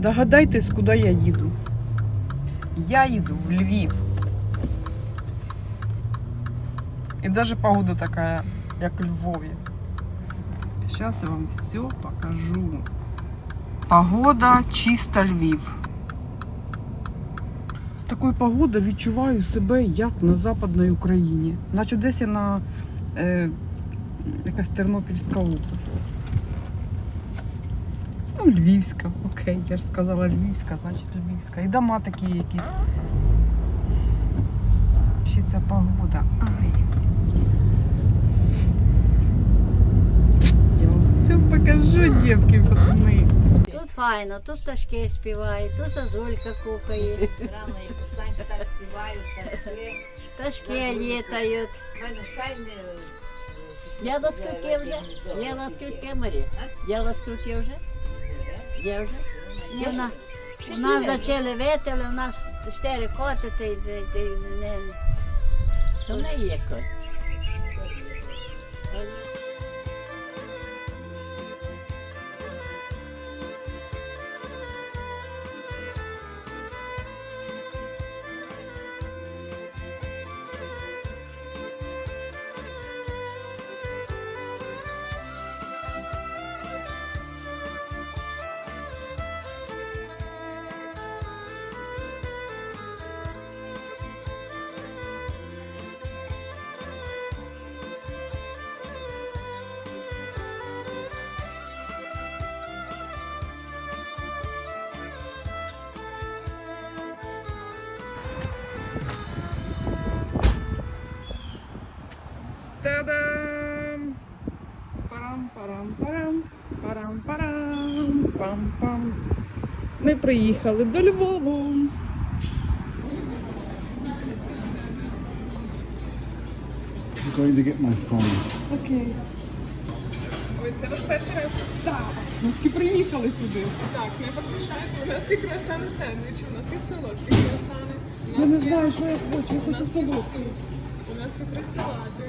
Догадайтесь, куди я їду. Я їду в Львів. І навіть погода така, як у Львові. Зараз я вам все покажу. Погода чиста Львів. З такою погодою відчуваю себе як на Западній Україні. Наче десь я на е, якась Тернопільська область. Ну, Львівська, окей, я ж сказала Львівська, значить Львівська. І дома такі якісь. Ще ця погода. Ай. Я вам все покажу, дівки, пацани. Тут файно, тут пташки співають, тут зазулька кукає, Рано і повстанці так співають, так є. пташки літають. У мене файне. Є ласкавки вже? Є ласкавки, Марі? Є ласкавки вже? Є вже? Є вона. У нас почали вити, але у нас чотири коти, ти, ти, ти не... То не є кот. Та-дам! Парам-парам-парам, парам-парам, пам-пам. Ми приїхали до Львову. I'm going to get my phone. Окей. Ой, це ваш перший раз? Так, ми тільки приїхали сюди. Так, не поспішайте. У нас є круасани сендвічі, у нас є солодкі круасани, у Я нас не є, знаю, що я хочу. Я у хочу нас є солодкий. суп, у нас є три салати,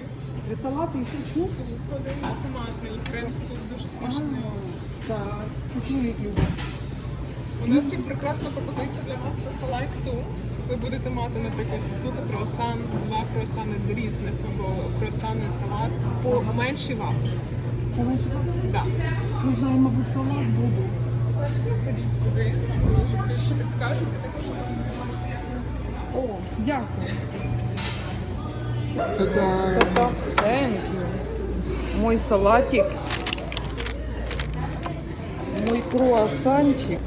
Три салати і ще чук. суп один томатний, крем-суп, дуже смачний. Так, чоловік любить. У нас є прекрасна пропозиція для вас, це салайк ту. Ви будете мати, наприклад, суп і круасан, два круасани різних, або круасани, салат по меншій вартості. Да. Не знаю, мабуть, салат буду. Ходіть сюди, може більше підскажуть. О, дякую. You. Мой салатик. Мой круассанчик.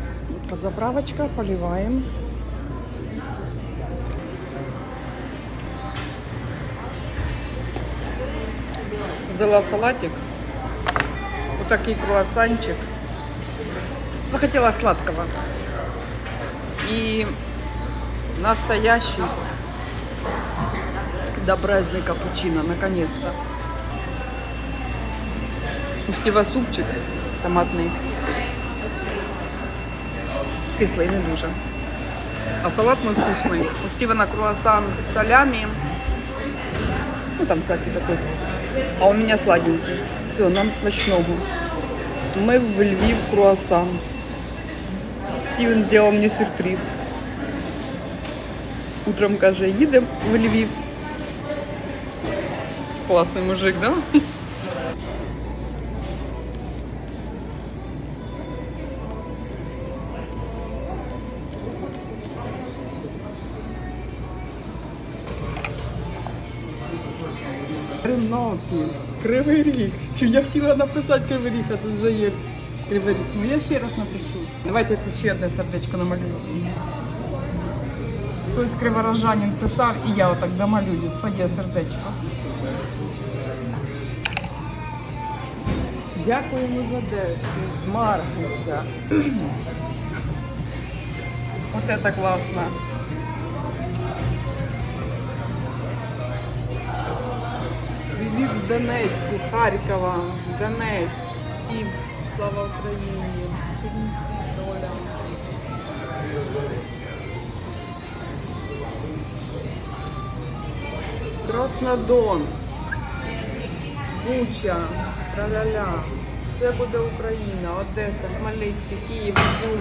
Заправочка, поливаем. Взяла салатик. Вот такой круассанчик. Захотела сладкого. И настоящий добрезный капучино, наконец-то. У Стива супчик томатний. Кислий, не дуже. А салат мой вкусний. У Стивена круассан с солями. Ну там всякий такой. А у меня сладенький. Все, нам смачного. Мы в Львів круассан. Стивен сделал мне сюрприз. Утром каже, їдемо в Львів. Классный мужик, да? Тернопіль, Кривий Ріг. Чи я хотіла написати Кривий Ріг, а тут вже є Кривий Ріг. Ну я ще раз напишу. Давайте я тут ще одне сердечко намалюю. Хтось криворожанин писав, і я отак домалюю своє сердечко. Дякуємо за Десу, з. От це класно. Привіт з Донецьку, Харкова, Донецьк, Київ, слава Україні, Чернівці, доля. Краснодон, Буча, Траляля. Все буде Україна, Одеса, Хмельницький, Київ, Сум,